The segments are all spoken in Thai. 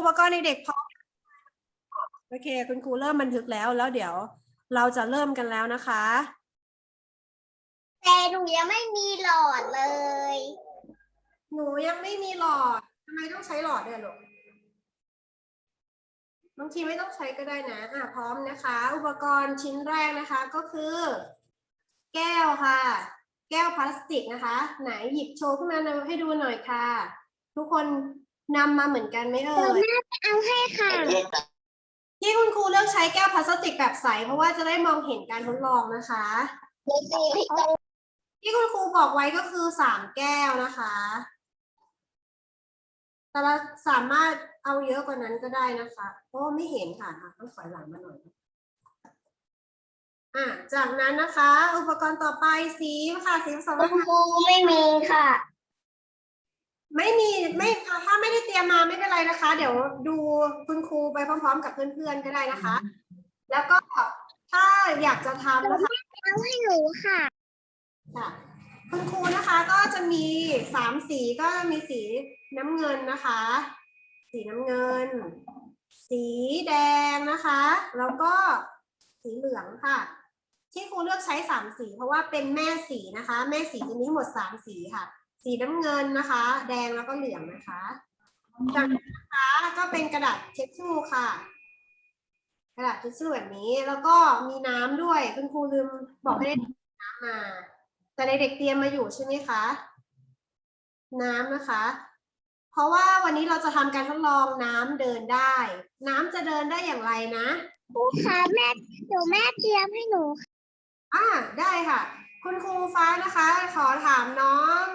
อุปกรณ์เด็กๆพร้อมโอเค คุณครูเริ่มบันทึกแล้ว แล้วเดี๋ยวเราจะเริ่มกันแล้วนะคะ แต่หนูยังไม่มีหลอดเลย หนูยังไม่มีหลอดทำไมต้องใช้หลอดด้วยลูกบางทีไม่ต้องใช้ก็ได้นะอะพร้อมนะคะ อุปกรณ์ชิ้นแรกนะคะก็คือ แก้วค่ะ แก้วพลาสติกนะคะ ไหนหยิบโชว์ขึ้นมาให้ดูหน่อยค่ะ ทุกคน นำมาเหมือนกันไหมเอ่เดี๋ยวยแม่ไปเอาให้ค่ะที่คุณครูเลือกใช้แก้วพลาสติกแบบใส เพราะว่าจะได้มองเห็นการทดลองนะคะ ที่คุณครูบอกไว้ก็คือสามแก้วนะคะ แต่เราสามารถเอาเยอะกว่านั้นก็ได้นะคะเพราะว่าไม่เห็นค่ะอะต้องถอยหลังมาหน่อยอะจากนั้นนะคะ อุปกรณ์ต่อไปสีค่ะสีผสมคุณครูไม่มีค่ะ ไม่มีไม่ถ้าไม่ได้เตรียมมาไม่เป็นไรนะคะ เดี๋ยวดูคุณครูไปพร้อมๆ กับเพื่อนๆก็ได้นะคะ แล้วก็ถ้าอยากจะทำนะคะเอาให้หนูค่ะค่ะคุณครูนะคะก็จะมีสามสีก็มีสีน้ำเงินนะคะ สีน้ำเงิน สีแดงนะคะ แล้วก็สีเหลืองค่ะ ที่ครูเลือกใช้สามสี เพราะว่าเป็นแม่สีนะคะ แม่สีจะมีทั้งหมดสามสีค่ะ สีน้ำเงินนะคะ แดงแล้วก็เหลืองนะคะจากนั้นนะคะก็เป็นกระดาษเช็ดชู่ค่ะ กระดาษทิชชู่แบบนี้แล้วก็มีน้ำด้วยคุณครูลืมบอกให้ได้น้ำมา แต่ในเด็กเตรียมมาอยู่ใช่ไหมคะ น้ำนะคะ เพราะว่าวันนี้เราจะทำการทดลองน้ำเดินได้ น้ำจะเดินได้อย่างไรนะครูคะแม่หนูแม่เตรียมให้หนูอ่าได้ค่ะ คุณครูฟ้านะคะ ขอถามน้อง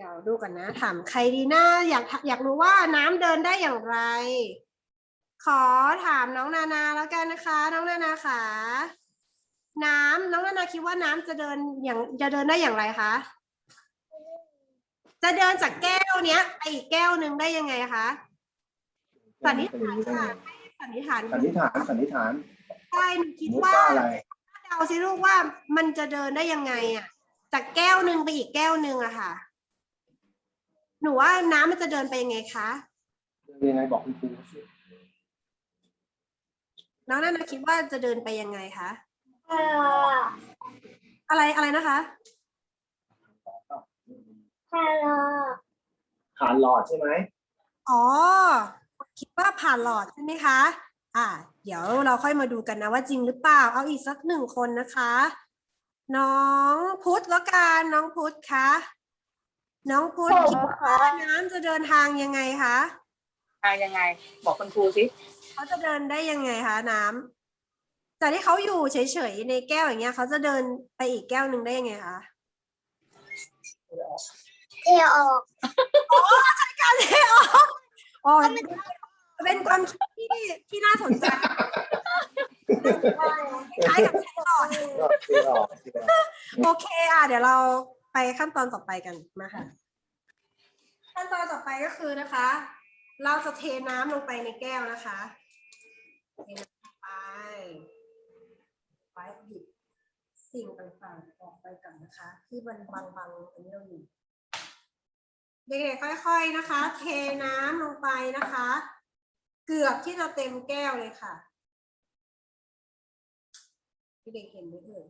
เดี๋ยวดูกันนะ ถามใครดีนะอยากอยากรู้ว่าน้ำเดินได้อย่างไร ขอถามน้องนานาแล้วกันนะคะ น้องนานาค่ะน้ำน้องนานาคิดว่าน้ำจะเดินอย่างจะเดินได้อย่างไรคะจะเดินจากแก้วเนี้ยไปอีกแก้วหนึ่งได้ยังไงคะสันนิษฐานค่ะให้สันนิษฐานสันนิษฐานสันนิษฐานใช่หนูคิดมุกว่าว่าอะไรเดาสิลูกว่ามันจะเดินได้ยังไงอะ จากแก้วหนึ่งไปอีกแก้วหนึ่งอะค่ะ หนูว่าน้ำมันจะเดินไปยังไงคะยังไงบอกคุณครูสิน้องนานาคิดว่าจะเดินไปยังไงคะอะไรอะไรนะคะฮัลโหลผ่านหลอดใช่ไหมอ๋อ คิดว่าผ่านหลอดใช่ไหมคะ อ่า เดี๋ยวเราค่อยมาดูกันนะว่าจริงหรือเปล่า เอาอีกสักหนึ่งคนนะคะ น้องพุทธแล้วกันน้องพุทธคะ น้องพุทธคิดว่าน้ำจะเดินทางยังไงคะทางยังไง บอกคุณครูสิเขาจะเดินได้ยังไงคะน้ำจากที่เขาอยู่เฉยๆในแก้วอย่างเงี้ยเขาจะเดินไปอีกแก้วหนึ่งได้ยังไงคะเทออกการเทออกอ๋อเป็นความคิดที่ที่น่าสนใจคล้ายกับเทออกก็เทออกเทออกโอเคอะเดี๋ยวเรา ไปขั้นตอนต่อไปกันมาค่ะขั้นตอนต่อไปก็คือนะคะ เราจะเทน้ำลงไปในแก้วนะคะเทน้ำลงไปไปหยิบสิ่งต่างๆออกไปก่อนนะคะ ที่มันบังๆอันนี้เราอยู่เด็กๆค่อยๆนะคะ เทน้ำลงไปนะคะ เกือบที่จะเต็มแก้วเลยค่ะเด็กๆเห็นไหมเอ่ย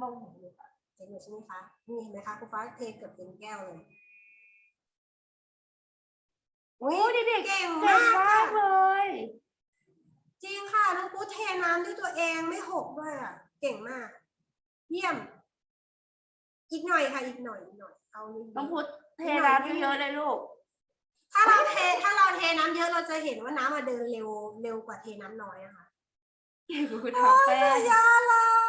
มองเห็นเลยค่ะ เห็นอยู่ใช่ไหมคะ นี่เห็นไหมคะคุณฟ้าเทเกือบเต็มแก้วเลยโอ้เด็กๆเก่งมากเลย จริงค่ะน้องปูเทน้ำด้วยตัวเองไม่หกด้วยอะ เก่งมาก เยี่ยม อีกหน่อยค่ะ อีกหน่อยอีกหน่อย เอานิดๆต้องพูดเทน้ำเยอะๆเลยลูก ถ้าเราเทถ้าเราเทน้ำเยอะเราจะเห็นว่าน้ำมาเดินเร็วเร็วกว่าเทน้ำน้อยอะค่ะเก่งกว่าคุณโอ้ทำยแป้งยอดเลย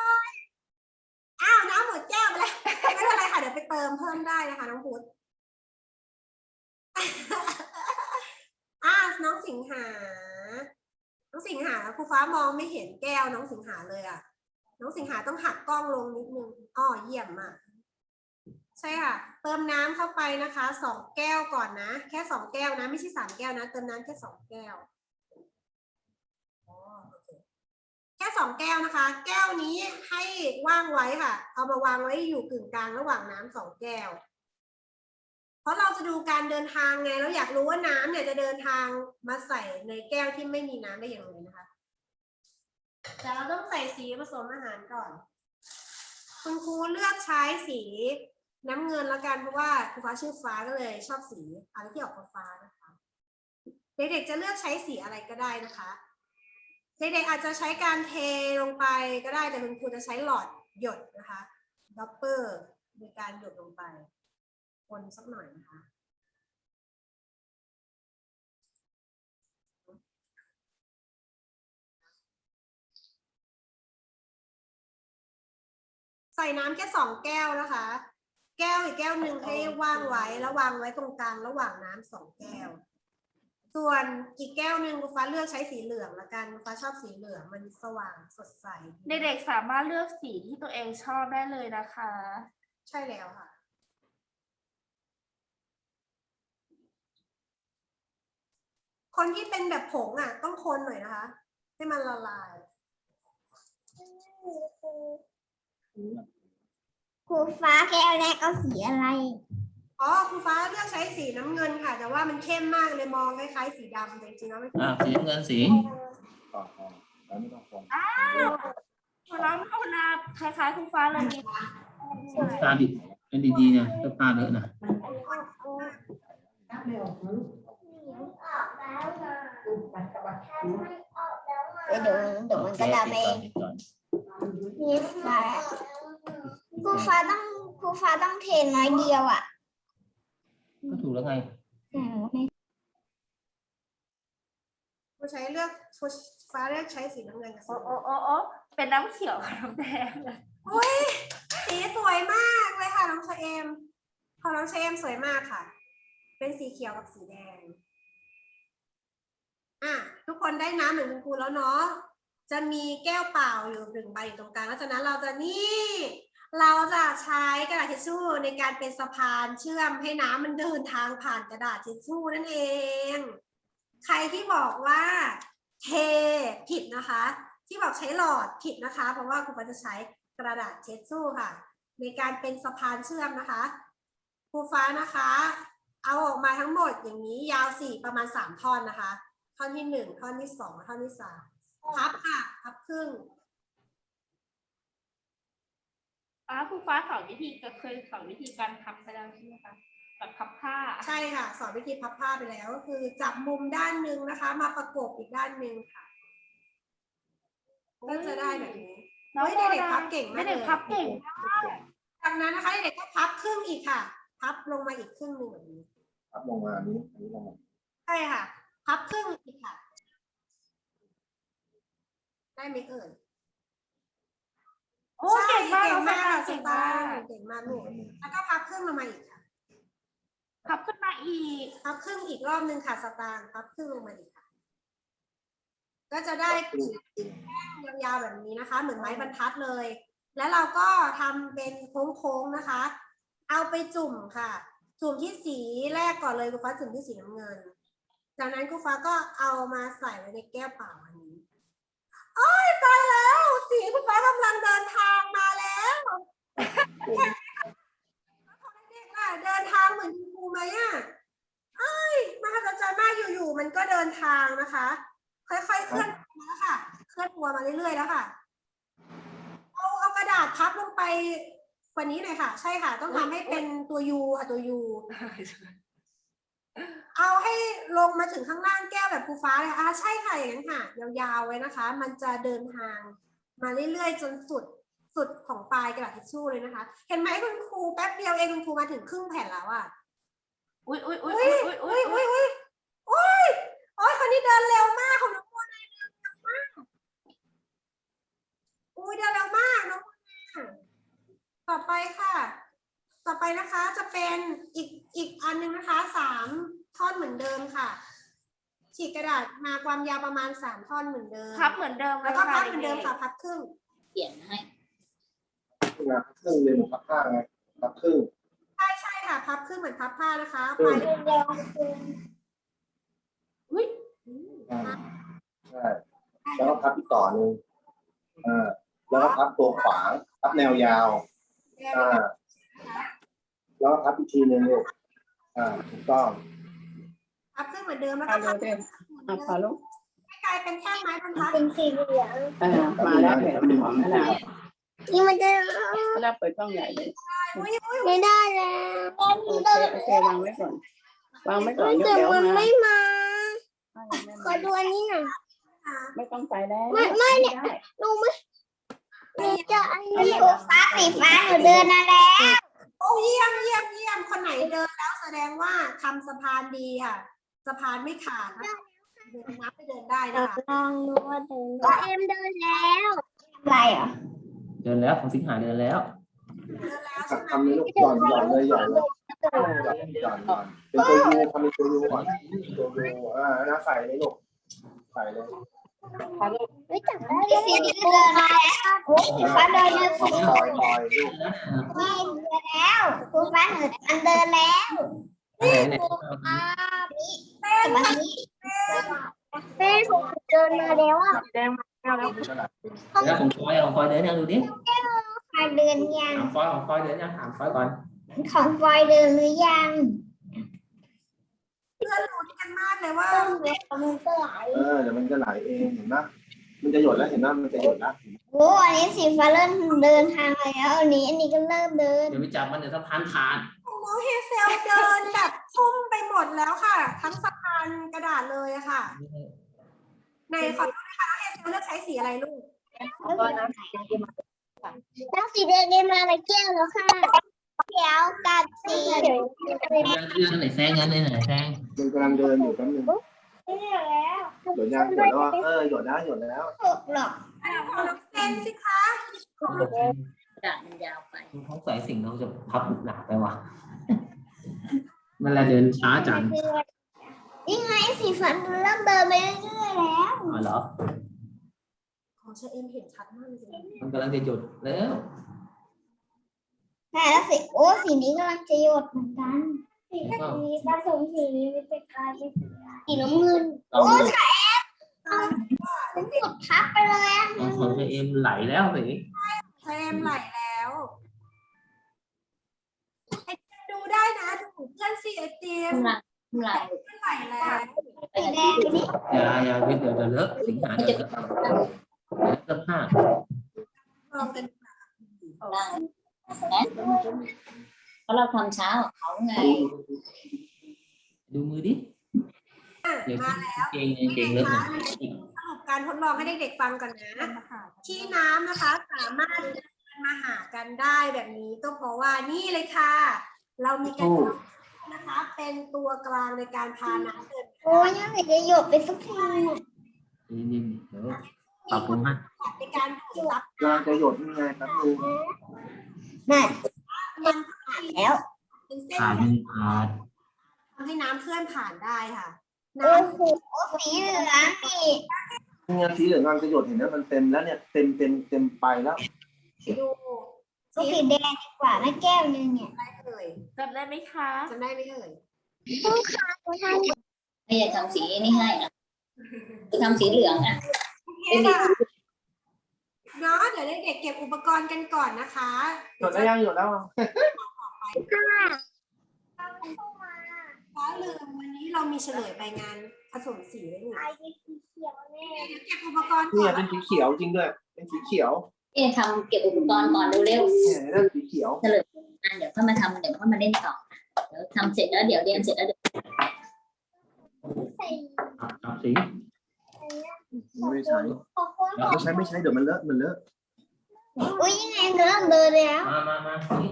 อ้าวน้ำหมดแก้วไปแล้วไม่เป็นไรค่ะเดี๋ยวไปเติมเพิ่มได้นะคะน้องพุทธอ่าน้องสิงหา น้องสิงหาครูฟ้ามองไม่เห็นแก้วน้องสิงหาเลยอะ น้องสิงหาต้องหักกล้องลงนิดนึงอ้อเยี่ยมมากใช่ค่ะ เติมน้ำเข้าไปนะคะสองแก้วก่อนนะ แค่สองแก้วนะ ไม่ใช่สามแก้วนะ เติมน้ำแค่สองแก้วอ๋อโอเค แค่สองแก้วนะคะ แก้วนี้ให้ว่างไว้ค่ะ เอามาวางไว้อยู่กึ่งกลางระหว่างน้ำสองแก้ว เพราะเราจะดูการเดินทางไงเราอยากรู้ว่าน้ำเนี่ยจะเดินทางมาใส่ในแก้วที่ไม่มีน้ำได้อย่างไรนะคะ แต่เราต้องใส่สีผสมอาหารก่อน คุณครูเลือกใช้สีน้ำเงินละกันเพราะว่าครูฟ้าชื่อฟ้าก็เลยชอบสีอะไรที่ออกฟ้านะคะ เด็กๆจะเลือกใช้สีอะไรก็ได้นะคะ เด็กๆอาจจะใช้การเทลงไปก็ได้แต่คุณครูจะใช้หลอดหยดนะคะดับเปอร์ในการหยดลงไปคนสักหน่อยนะคะใส่น้ำแค่สองแก้วนะคะ แก้วอีกแก้วหนึ่งให้ว่างไว้แล้ววางไว้ตรงกลางระหว่างน้ำสองแก้ว ส่วนอีกแก้วหนึ่งกูฟ้าเลือกใช้สีเหลืองละกันกูฟ้าชอบสีเหลืองมันสว่างสดใสเด็กๆสามารถเลือกสีที่ตัวเองชอบได้เลยนะคะ ใช่แล้วค่ะ คนที่เป็นแบบผงอะ ต้องคนหน่อยนะคะ ให้มันละลายครูฟ้าแก้วแรกเอาสีอะไร อ๋อคุณฟ้าเลือกใช้สีน้ำเงินค่ะ แต่ว่ามันเข้มมากเลยมองคล้ายๆสีดำแต่จริงๆแล้วไม่ใช่อ่าสีน้ำเงินสีต่อต่อแล้วไม่ต้องคนน้องเอานาคล้ายๆคุณฟ้าเลยนี่ตาดิบเป็นดีๆนะก็ตาเลอะนะเดี๋ยวเดี๋ยวมันก็ดำเองปิดก่อนนี่ฟ้าครูฟ้าต้องครูฟ้าต้องเทน้อยเดียวอะ ก็ถูกแล้วไงคุณใช้เลือกคุณฟ้าเลือกใช้สีน้ำเงินกับสีโอ้โอ้โอ้โอ้เป็นน้ำเขียวกับน้ำแดงเลยอุ้ยสีสวยมากเลยค่ะน้องชะเอมของน้องชะเอมสวยมากค่ะ เป็นสีเขียวกับสีแดงอะทุกคนได้น้ำเหมือนคุณครูแล้วเนาะจะมีแก้วเปล่าอยู่หนึ่งใบอยู่ตรงกลางแล้วจากนั้นเราจะนี่ เราจะใช้กระดาษทิชชู่ในการเป็นสะพานเชื่อมให้น้ำมันเดินทางผ่านกระดาษทิชชู่นั่นเอง ใครที่บอกว่าเทผิดนะคะ ที่บอกใช้หลอดผิดนะคะ เพราะว่าครูปาจะใช้กระดาษเช็ดชู่ค่ะ ในการเป็นสะพานเชื่อมนะคะครูฟ้านะคะ เอาออกมาทั้งหมดอย่างนี้ยาวสี่ประมาณสามท่อนนะคะ ท่อนที่หนึ่งท่อนที่สองท่อนที่สามพับค่ะพับครึ่ง อ้าคุณฟ้าสอนวิธีก็เคยสอนวิธีการพับไปแล้วใช่ไหมคะแบบพับผ้าใช่ค่ะ สอนวิธีพับผ้าไปแล้วก็คือจับมุมด้านหนึ่งนะคะ มาประกบอีกด้านหนึ่งค่ะก็จะได้แบบนี้น้องเฮ้ยเด็กๆพับเก่งมากเลยเด็กๆพับเก่งจากนั้นนะคะเด็กๆก็พับครึ่งอีกค่ะ พับลงมาอีกครึ่งหนึ่งแบบนี้พับลงมาอันนี้อันนี้ลงมาใช่ค่ะ พับครึ่งอีกค่ะ ได้ไหมเอ่ย โอ้เก่งมากเก่น้องงมากเก่เก่งงมามากกเก่งมากลูกแล้วก็พับครึ่งลงมาอีกค่ะพับขึ้นมาอีกพับครึ่งอีกรอบหนึ่งค่ะสตางค์พับครึ่งลงมาอีกค่ะ ก็จะได้ยาวๆแบบนี้นะคะ เหมือนไม้บรรทัดเลย แล้วเราก็ทำเป็นโค้งๆนะคะ เอาไปจุ่มค่ะ จุ่มที่สีแรกก่อนเลยกูฟ้าจุ่มที่สีน้ำเงิน จากนั้นกูฟ้าก็เอามาใส่ไว้ในแก้วเปล่าอันนี้โอ้ยตายแล้ว สีกูฟ้ากำลังเดินทางมาแล้ว เด็กล่ะเดินทางเหมือนคุณครูไหมอะเอ้ยมหัศจรรย์มากอยู่ๆมันก็เดินทางนะคะ ค่อยๆเคลื่อนมาแล้วค่ะ เคลื่อนตัวมา เรื่อยๆแล้วค่ะ เอาเอากระดาษพับลงไปกว่านี้หน่อยค่ะ ใช่ค่ะ ต้องทำให้เป็นตัวยูอะตัวยูเอาให้ลงมาถึงข้างล่างแก้วแบบภูฟ้าเลยอะใช่ค่ะอย่างนั้นค่ะ ยาวๆไว้นะคะ มันจะเดินทาง มาเรื่อยๆ จนสุดสุดของปลายกระดาษทิชชู่เลยนะคะ เห็นไหมคุณครูแป๊บเดียวเองคุณครูมาถึงครึ่งแผ่นแล้วอะ อุ้ยอุ้ยอุ้ยอุ้ยอุ้ยอุ้อุ้ยยอุ้ยอุ้ยอุ้ยโอ้ยคนนี้เดินเร็วมากของน้องโมนาเดินเร็วมาก อุ้ยเดินเร็วมากน้องโมนาต่อไปค่ะ ต่อไปนะคะจะเป็นอีกอีกอันหนึงนะคะสามท่อนเหมือนเดิมค่ะฉีกกระดาษมาความยาวประมาณสามท่อนเหมือนเดิมพับเหมือนเดิมแล้วก็พับเหมือนเดิมค่ะพับครึ่งเขียนให้ครึ่งนะพับครึ่งเลยเหมือนพับผ้าไงพับครึ่งใช่ใช่ค่ะพับครึ่งเหมือนพับผ้านะคะครึ่ปงลายเร็วอุ้ยอ่าใช่แล้วก็พับอีกต่อหนึ่งอ่า แล้วก็พับตัวขวางพับแนวยาว อ่า แล้วก็พับอีกทีหนึ่งลูก อ่า ถูกต้อง พับขึ้นเหมือนเดิมแล้วอะก็ดูพับดิอะพอลูกให้กลายเป็นแท่งไม้บรรทัดเป็นสีเหลืองเออมาแล้วเห็นหอมแล้วนี่มันจะแล้วเปิดกล้องใหญ่เลย อุ้ยอุ้ยไม่ได้แล้วโอเคโอเควางไว้ก่อน วางไว้ก่อนเดี๋ยวแต่เดี๋ยวมันมาไม่มา ขอดูอันนี้หน่อย ไม่ต้องไปแล้วไม่ไม่เนี่ยด้ดูไห มหนูจะอันนี้สีฟ้าสีฟ้าหนูเดินมาแล้ว โอ้เยี่ยมเยี่ยมเยี่ยมคนไหนเดินแล้วแสดงว่าทำสะพานดีค่ะ สะพานไม่ขาดนะเดินนับไปเดินได้นะคะลองดูว่าเดินก็เอ็มเดินแล้วอะไรเหรอเดินแล้วของสิงหาเดินแล้วเดินแล้วครัใช่บไหมทำนี้ลูกหย่อนหย่อนเลยหย่อนเลยหย่อนหย่อนหย่อนเป็นตัวยูทำเป็นตัวยูก่อนตัวยูอ่านะใส่เลยลูกใส่เลยพอลูกไม่จับได้เลยสีเดินมาแล้วสีฟ้าเดินมาปล่อย ปล่อยปล่อยลูกนี่เดินแล้วสีฟ้าหนูมันเดินแล้วไหนเนี่ยแต่วั นนี้แม่ผมเดินมาแล้วอะแดงมาแล้วแล้วไม่ใช่หรอกแล้วของฟอยของฟอยเดินยังดูดิใครเดินยังถามฟอยของฟอยเดินยังถามฟอยก่อนของฟอยเดินหรือยังเพื่อนรู้กันมากเลยว่าเดินมันก็ไหลเออเดี๋ยวมันจะไหลเองเห็นไหมมันจะหยดแล้วเห็นไหมมันจะหยดแล้วโอ้อันนี้สีฟ้าเริ่มเดินทางแล้ว อันนี้ อันนี้ก็เริ่มเดิน เดี๋ยวไปจับมันเดี๋ยวสะพานขาดน้องเฮเซลเดินแบบทุ่มไปหมดแล้วค่ะ ทั้งสะพานกระดาษเลยอะค่ะในขอดูนะคะน้องเฮเซลเลือกใช้สีอะไรลูกก็น้ำสีแดงมาแล้วสีแดงได้มาในแก้วแล้วค่ะเขียวกับสีเหลืองเรื่องไหนแซงงั้นไหนแซงมันกำลังเดินอยู่แป๊บนึงแล้วหยดยังหยดแล้วอะเออหยดแล้วหยดแล้วถูกหรอกอันนี้ของน้องเซนสิคะด่านมันยาวไปเขาใส่สิ่งเราจะพับหนักไปวะมันละเดินช้าจังนี่ไงสีฟ้าเริ่มเดินไปเรื่อยๆแล้วอ๋อเหรอของเชอเอ็มเห็นชัดมากเลยมันกำลังจะหยุดแล้ว ใช่แล้วสีโอ้สีนี้กำลังจะหยดเหมือนกันสีนี้ผสมสีนี้มันจะกลายเป็นสีน้ำเงินลองโอ้ดูใช่มันกดทับไปเลยอะของของเอ็มไหลแล้วสิเชอเอ็มไหลแล้วไอเจมดูได้นะดูเพื่อนสิไอเจมไหลไหลเพื่อนไหลแล้วสีแดงนี่อย่าอย่าเดี๋ยวเดี๋ยวเลอะสิงหาเดี๋ยวเลอะเสื้อผ้า ลองกันเพราะเราทำช้าของเขาไง ดูมือดิอะเดี๋ยวมาแล้วเก่งเก่งเลอะหน่อยสรุปการทดลองให้เด็กๆฟังก่อนนะ ที่น้ำนะคะสามารถเดินมาหากันได้แบบนี้ก็เพราะว่านี่เลยค่ะ เรามีกระจกนะคะ เป็นตัวกลางในการพาน้ำเดินโอ้ยยังไม่จะหยดไปสักทีนี่เดี๋ยวปรับปรุงให้ในการดูดซับกำลังจะหยดยังไงแป๊บนึง นั่นมันแล้วเป็นเส้นขาดแบมืบอขาดทำให้น้ำเคลื่อนผ่านได้ค่ะโอ้น้ำโหสีเหลืองนี่นี่ไงสีเหลืองกำลังจะหยดเห็นไหมมันเต็มแล้วเนี่ยเต็มเต็มเต็มไปแล้วดูก็สีแดงดีกว่าไม่แก้วนึงเนี่ยได้เลยจำได้ไหมคะจำได้ไหมเอ่ยไม่อยากทำสีนี่ให้นะจะทำสีเหลืองอะ โอเคค่ะ เนาะเดี๋ยวเด็กๆเก็บอุปกรณ์กันก่อนนะคะหยดแล้วยังหยดแล้วฟ้าลืมวันนี้เรามีเฉลยไปงานผสมสีด้วยนี่ไอ้สีเขียวแน่เดี๋ยวเก็บอุปกรณ์เนี่ก่ยอนเป็นสีเขียวจริงด้วย เป็นสีเขียวเอ๊ะทำเก็บอุปกรณ์ก่อนเร็วเนี่ยนั่นสีเขียว ๆอะเดี๋ยวค่อยมาทำเดี๋ยวค่อยมาเล่นต่อเดี๋ยวทำเสร็จแล้วเดี๋ยวเรียนเสร็จแล้วเดี๋ยวใส่ปรับสี ไม่ใช้ขอบคุณไม่ใช้ไม่ใช้เดี๋ยวมันเลอะมันเลอะอุ้ยยังไงเริ่มเดินแล้วมามามานี่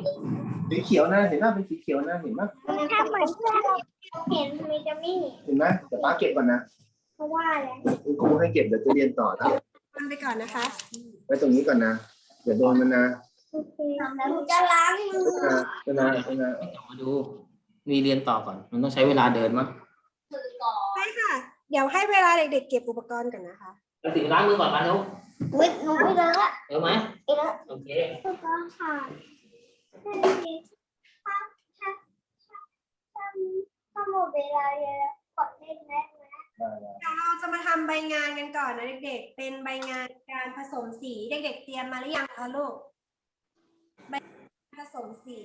สีเขียวนะเห็นไหมเป็นสีเขียวนะเห็นไหมถ้าเหมือนเพื่อนเห็นทำไมจะไม่เห็นเห็นไหมเดี๋ยวป้าเก็บก่อนนะเพราะว่าอะไรคุณครูให้เก็บเดี๋ยวจะเรียนต่อนะทำไปก่อนนะคะไว้ตรงนี้ก่อนนะอย่าโดนมันนะทำแล้วจะล้างมือนะนะนะให้กลับมาดูมีเรียนต่อก่อน มันต้องใช้เวลาเดินมั้งใช่ค่ะเดี๋ยวให้เวลาเด็กๆเก็บอุปกรณ์ก่อนนะคะแล้วสิล้างมือก่อนมาเร็วอุ้ยหนูไม่เลอะเร็วไหมไม่เลอะโอเคก็ค่ะถ้าถ้าถ้าถ้าหมดเวลาแล้วกดเล่นได้ไหมเดี๋ยวเราจะมาทำใบงานกันก่อนนะเด็กๆ เป็นใบงานการผสมสีเด็ก ๆ เตรียมมาหรือยังคะลูก ใบงานผสมสี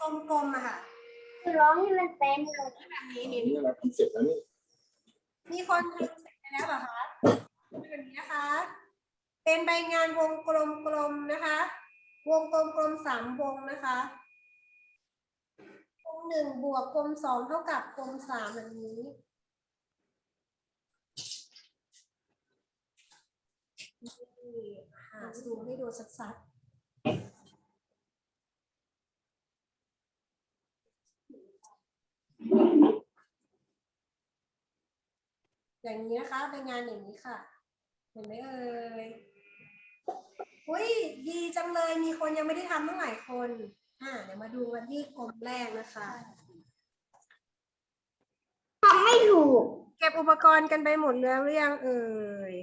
กลมๆอะค่ะ ร้องให้มันเป็นแบบนี้อันนี่นี้เราทำเสร็จแล้วนี่มีคนทำเสร็จไปแล้วเหรอคะเป็นแบบนี้นะคะ เป็นใบงานวงกลมๆนะคะ วงกลมๆสามวงนะคะวงหนึ่งบวกกลมสองเท่ากับกลมสามแบบนี้นี่หาซูมให้ดูชัดๆ อย่างนี้นะคะเป็นงานอย่างนี้ค่ะ เห็นไหมเอ่ยอุ้ยดีจังเลยมีคนยังไม่ได้ทำตั้งหลายคนอ่าเดี๋ยวมาดูกันที่กลมแรกนะคะทำไม่ถูก เก็บอุปกรณ์กันไปหมดแล้วหรือยังเอ่ย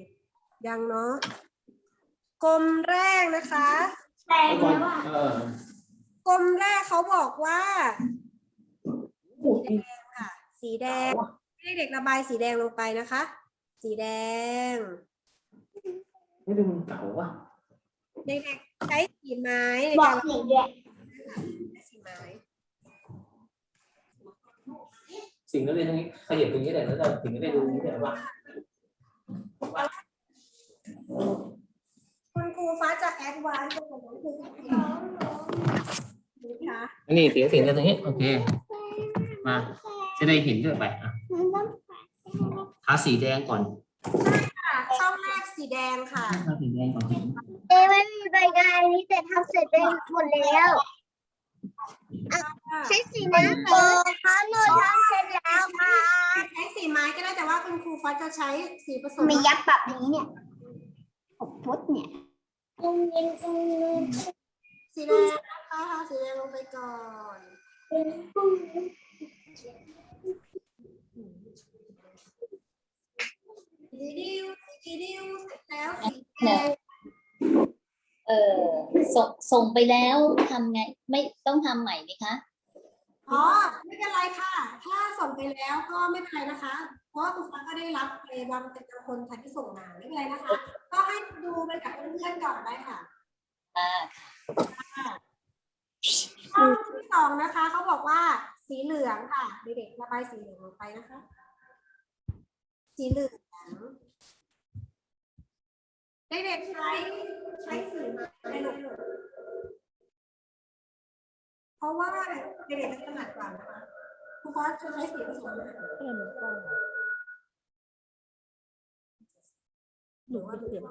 ยังเนาะกลมแรกนะคะ แต่ก่อนว่า เออกลมแรกเขาบอกว่า สีแดงค่ะ สีแดง ให้เด็กระบายสีแดงลงไปนะคะ สีแดง ไม่ดูมันเก่าวะเด็กๆใช้สีไม้ในบอการกระสีบายแดงสีไม้ สิ่งนั้นเลยตรงนี้ขยับตรงนี้แหละแล้วเราถึงจะได้ดูนี่แต่ว่าคุณครูฟ้าจะแอดวานซ์กว่าน้องครูดูค่ะนี่เสียงเสียงกันตรงนี้โอเค มาจะได้เห็นด้วยไปอะทาสีแดงก่อนค่ะช่องแรกสีแดงค่ะ ทาสีแดงก่อนเอ้ไม่มีใบงานนี้แต่ทำเสร็จไปหมดแล้วใช้สีน้ำเออค่ะหนูทำเสร็จแล้วค่ะใช้สีไม้ก็ได้แต่ว่าคุณครูฟ้าจะใช้สีผสมมียับแบบนี้เนี่ยผมพุทธเนี่ยตรงนี้ตรงนี้สีแดงนะคะทาสีแดงลงไปก่อน สีดิวสีดิวเสร็จแล้วสีแดงเออส่งส่งไปแล้วทำไง ไม่ต้องทำใหม่ไหมคะอ๋อไม่เป็นไรค่ะ ถ้าส่งไปแล้วก็ไม่เป็นไรนะคะ เพราะว่าคุณฟ้าก็ได้รับไปบางเป็นบางคนค่ะที่ส่งมาไม่เป็นไรนะคะ ก็ให้ดูไปกับเพื่อนๆก่อนได้ค่ะอ่าข้อที่สองนะคะเขาบอกว่า สีเหลืองค่ะเด็กๆระบายสีเหลืองลงไปนะคะ สีเหลืองเด็กๆใช้ใช้สีไม้ลูกเพราะว่าเด็กๆจะถนัดกว่านะคะครูฟ้าจะใช้สีผสมนะคะหรือว่าเสียง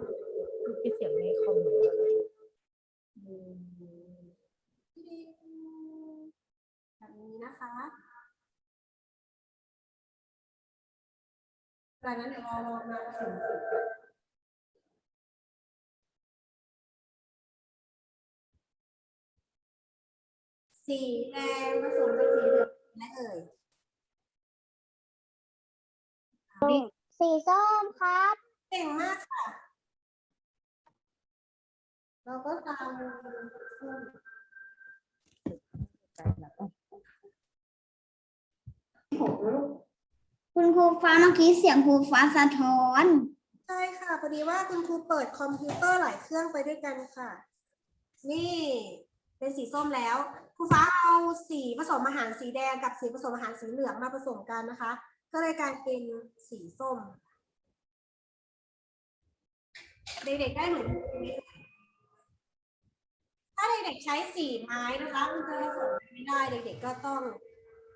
ปิดเสียงในคอมแบบ นี้นะคะจากนั้นเดี๋ยวเราลองมาผสมสีสีแดงผสมกับสีเหลืองและเอ่ยสีส้มครับเก่งมากค่ะ เราก็ตาม หกลูกคุณครูฟ้าเมื่อกี้เสียงครูฟ้าสะท้อน ใช่ค่ะพอดีว่าคุณครูเปิดคอมพิวเตอร์หลายเครื่องไปด้วยกันค่ะ นี่ เป็นสีส้มแล้วครูฟ้าเอาสีผสมอาหารสีแดงกับสีผสมอาหารสีเหลืองมาผสมกันนะคะ ก็เลยกลายเป็นสีส้มเด็กๆได้เหมือนครูไหมถ้าเด็กๆใช้สีไม้นะคะมันจะผสมไม่ได้เด็กๆก็ต้อง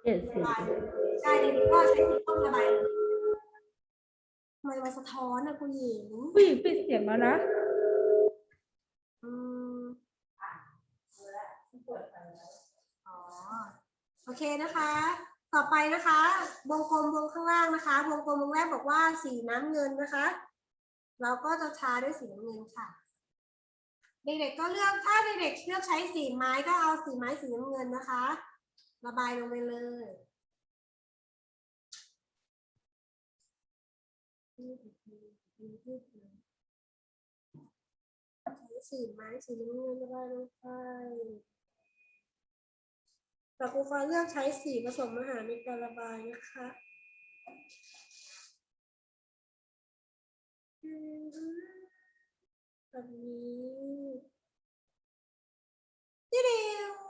เปลี่ยนสีระบใช่เด็กๆก็ใช้สีส้มระบายทำไมมันสะท้อนนะคุณหญิงผู้หญิงปิดเสียงแล้วนะอืมอ๋อโอเคนะคะ ต่อไปนะคะ วงกลมวงข้างล่างนะคะ วงกลมวงแรกบอกว่าสีน้ำเงินนะคะ เราก็จะทาด้วยสีน้ำเงินค่ะ เด็กๆก็เลือกถ้าเด็กๆเลือกใช้สีไม้ก็เอาสีไม้สีน้ำเงินนะคะ ระบายลงไปเลยใช้สีไม้สีน้ำเงินระบายลงไปแต่ครูฟ้าเลือกใช้สีผสมอาหารในการระบายนะคะแบบนี้ดิดิว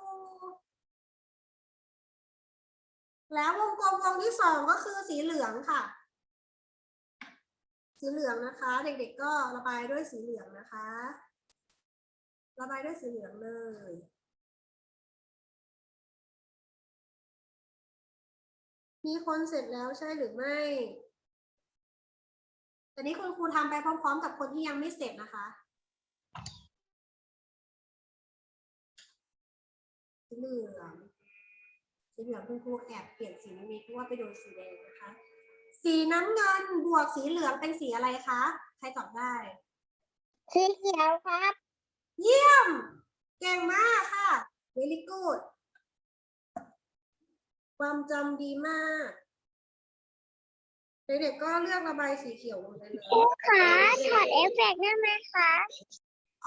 แล้ววงกลมวงที่สองก็คือสีเหลืองค่ะ สีเหลืองนะคะ เด็กๆก็ระบายด้วยสีเหลืองนะคะ ระบายด้วยสีเหลืองเลยมีคนเสร็จแล้วใช่หรือไม่ แต่นี้คุณครูทำไปพร้อมๆ กับคนที่ยังไม่เสร็จนะคะสีเหลือง สีเหลืองคุณครูแอบเปลี่ยนสีนิดนึงเพราะว่าไปโดนสีแดงนะคะ สีน้ำเงินบวกสีเหลืองเป็นสีอะไรคะ ใครตอบได้ สีเขียวครับ เยี่ยม เก่งมากค่ะ very good ความจำดีมากเด็กๆก็เลือกระบายสีเขียวลงไปเลยขาถอดเอฟเฟกต์ได้ไหมคะ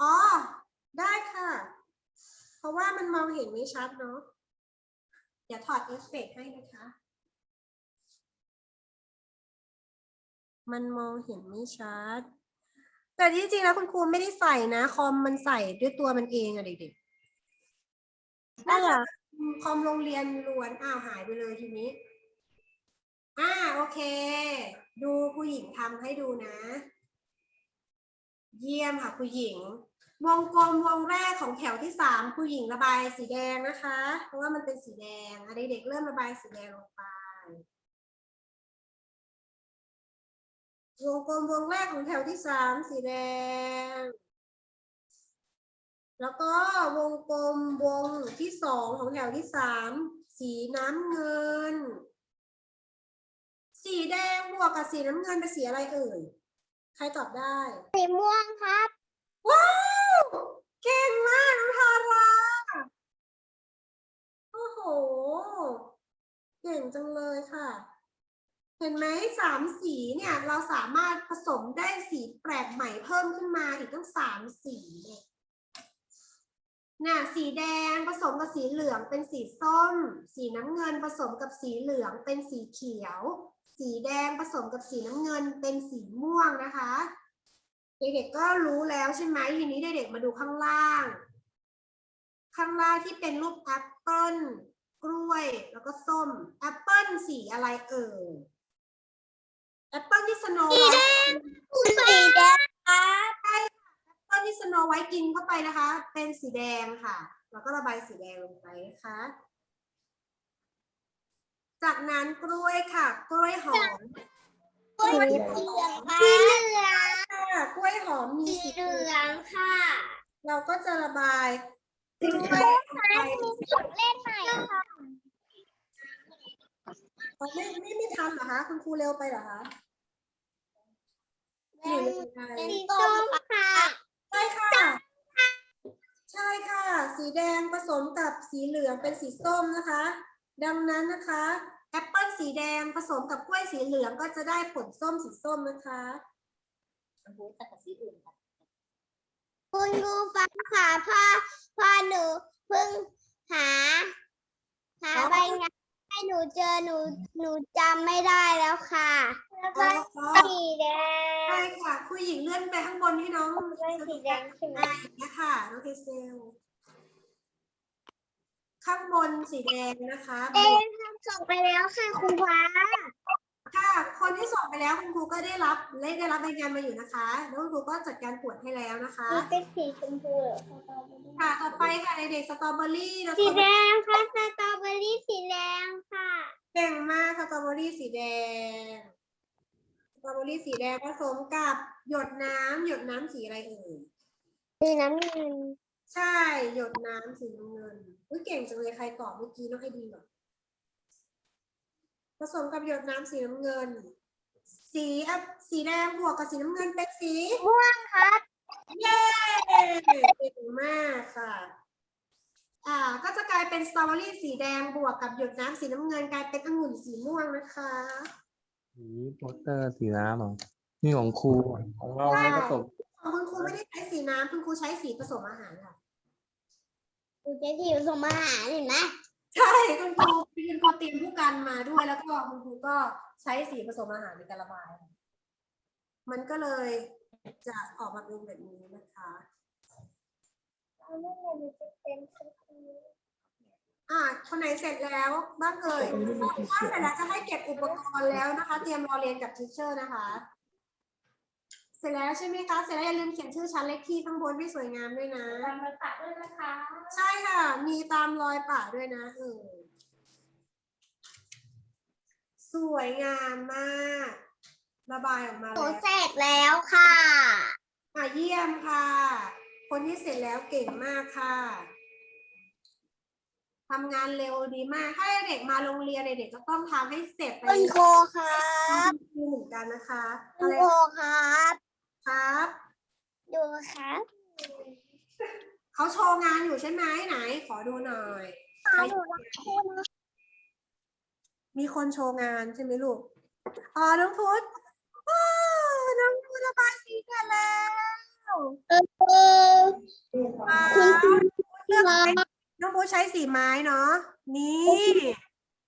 อ๋อ ได้ค่ะ เพราะว่ามันมองเห็นไม่ชัดเนาะเดี๋ยวถอดเอฟเฟกต์ให้นะคะ มันมองเห็นไม่ชัด แต่ที่จริงแล้วคุณครูไม่ได้ใส่นะ คอมมันใส่ด้วยตัวมันเองอะเด็กๆนั่นแหละคอมโรงเรียนล้วน อ้าวหายไปเลยทีนี้ อ่าโอเค ดูผู้หญิงทำให้ดูนะ เยี่ยมค่ะผู้หญิง วงกลมวงแรกของแถวที่สามผู้หญิงระบายสีแดงนะคะ เพราะว่ามันเป็นสีแดงอะเด็กๆเริ่มระบายสีแดงลงไปวงกลมวงแรกของแถวที่สามสีแดง แล้วก็วงกลมวงที่สองของแถวที่สามสีน้ำเงิน สีแดงบวกกับสีน้ำเงินเป็นสีอะไรเอ่ย ใครตอบได้ สีม่วงครับ เก่งมากน้องทาราโอ้โห เก่งจังเลยค่ะ เห็นไหมสามสีเนี่ยเราสามารถผสมได้สีแปลกใหม่เพิ่มขึ้นมาอีกตั้งสามสีเนี่ยน่ะสีแดงผสมกับสีเหลืองเป็นสีส้ม สีน้ำเงินผสมกับสีเหลืองเป็นสีเขียว สีแดงผสมกับสีน้ำเงินเป็นสีม่วงนะคะ เด็กๆก็รู้แล้วใช่ไหมทีนี้เด็กๆมาดูข้างล่าง ข้างล่างที่เป็นรูปแอปเปิ้ลกล้วยแล้วก็ส้มแอปเปิ้ลสีอะไรเอ่ยแอปเปิ้ลที่สโนไวท์สีแดงแอปเปิ้ลที่สโนไวท์กินเข้าไปนะคะ เป็นสีแดงค่ะ แล้วก็ระบายสีแดงลงไปนะคะ จากนั้นกล้วยค่ะ กล้วยหอม สีเหลืองสีเหลืองค่ะกล้วยหอมมีสีเหลืองค่ะ เราก็จะระบายกล้วยมีสุดเล่นใหม่ค่ะไม่ไม่ไม่ทันเหรอคะคุณครูเร็วไปเหรอคะหรือยังไงสีส้มค่ะใช่ค่ะ ใช่ค่ะ สีแดงผสมกับสีเหลืองเป็นสีส้มนะคะ ดังนั้นนะคะ แอปเปิลสีแดงผสมกับกล้วยสีเหลืองก็จะได้ผลส้มสีส้มนะคะมันรู้แต่กับสีอื่นค่ะ คุณครูฟังค่ะพ่อพ่อหนูเพิ่งหา หาใบงานให้หนูเจอหนูหนูจำไม่ได้แล้วค่ะแล้วก็อ๋อสีแดใช่งค่ะผู้หญิงเลื่อนไปข้างบนให้น้องด้วยสีแดงใช่ไหมอ่าอย่างเงี้ยค่ะน้องเทเซล ข้างบนสีแดงนะคะบเอ๊วกทำส่งไปแล้วค่ะคุณฟ้าค่ะ คนที่ส่งไปแล้วคุณครูก็ได้รับได้ได้รับรายงานมาอยู่นะคะ แล้วคุณครูก็จัดการตรวจให้แล้วนะคะมันเป็นสีชมพูเหรอค่ะ ต่อไปค่ะเด็กๆสตรอเบอรี่นะสีคะแดงค่ะสตรอเบอรี่สีแดงค่ะเก่งมากสตรอเบอรี่สีแดงสตรอเบอรี่สีแดงผสมกับหยดน้ำหยดน้ำสีอะไรเอ่ยสีน้ำเงิน ใช่หยดน้ำสีน้ำเงินอุ้ยเก่งจังเลยใครตอบเมื่อกี้น้องให้ดีหน่อยผสมกับหยดน้ำสีน้ำเงิน สีอะสีแดงบวกกับสีน้ำเงินเป็นสีม่วงครับเย้เก่งมากค่ะ อ่า ก็จะกลายเป็นสตรอเบอรี่สีแดงบวกกับหยดน้ำสีน้ำเงินกลายเป็นองุ่นสีม่วงนะคะสีโปสเตอร์สีน้ำเหรอนี่ของครูของเราไม่ผสมของ คุณครูไม่ได้ใช้สีน้ำคุณครูใช้สีผสมอาหารค่ะหนูจะจิ๋วส่งมาหาเห็นไหมใช่คุณครูคุณครูเตรียมผู้กันมาด้วยแล้วก็คุณครูก็ใช้สีผสมอาหารในการระบาย มันก็เลยจะออกมาเป็นแบบนี้นะคะอ่าคนไหนเสร็จแล้วบ้างเอ่ยอันนี้ไม่มีสีถ้าเขียวเสร็จแล้วจะให้เก็บอุปกรณ์แล้วนะคะ เตรียมรอเรียนกับทิชเชอร์นะคะเสร็จแล้วใช่ไหมคะ เสร็จแล้วอย่าลืมเขียนชื่อชั้นเลขที่ข้างบนให้สวยงามด้วยนะ ตามมาตัดด้วยนะคะ ใช่ค่ะ มีตามรอยปะด้วยนะเออสวยงามมากระบายออกมาหนูแล้วเสร็จแล้วค่ะ อะเยี่ยมค่ะ คนที่เสร็จแล้วเก่งมากค่ะทำงานเร็วดีมาก ถ้าเด็กมาโรงเรียนเด็กๆก็ต้องทำให้เสร็จไปคุณครูครับ เหมือนกันนะคะคุอะณไร ครูครับ ครับ ดูครับเขาโชว์งานอยู่ใช่ไหมไหน ขอดูหน่อย ขอดูนะคุณมีคนโชว์งานใช่ไหมลูก อ๋อ น้องพุทธว้าวน้องพุทธระบายสีกันแล้วเออเออว้าคุณวครูเลือกครับน้องพุทธใช้สีไม้เนาะ นี่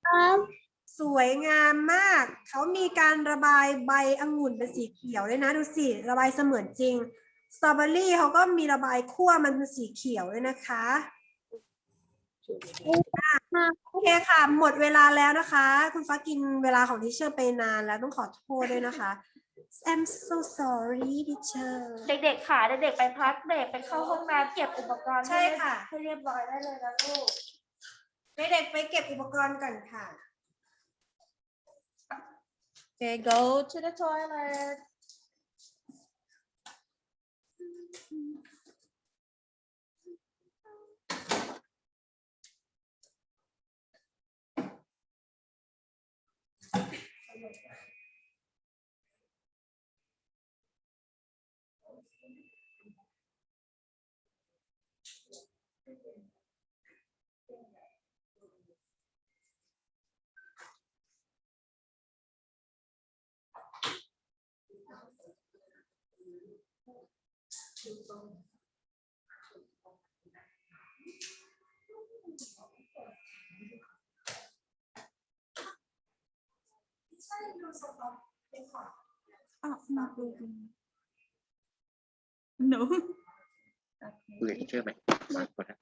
ครับ สวยงามมาก เขามีการระบายใบองุ่นเป็นสีเขียวด้วยนะ ดูสิ ระบายเสมือนจริง สตรอเบอรี่เขาก็มีระบายคั่วมันเป็นสีเขียวด้วยนะคะโอเคค่ะ หมดเวลาแล้วนะคะ คุณฟ้ากินเวลาของทิเชอร์ไปนานแล้วต้องขอโทษด้วยนะคะ I'm so sorry teacher เด็กๆค่ะ เด็กๆไปพักเบรกไปเข้าห้องน้ำเก็บอุปกรณ์ใช่ค่ะให้เรียบร้อยได้เลยนะลูก เด็กๆไปเก็บอุปกรณ์ก่อนค่ะ Okay go to the toilet No. คุยกับที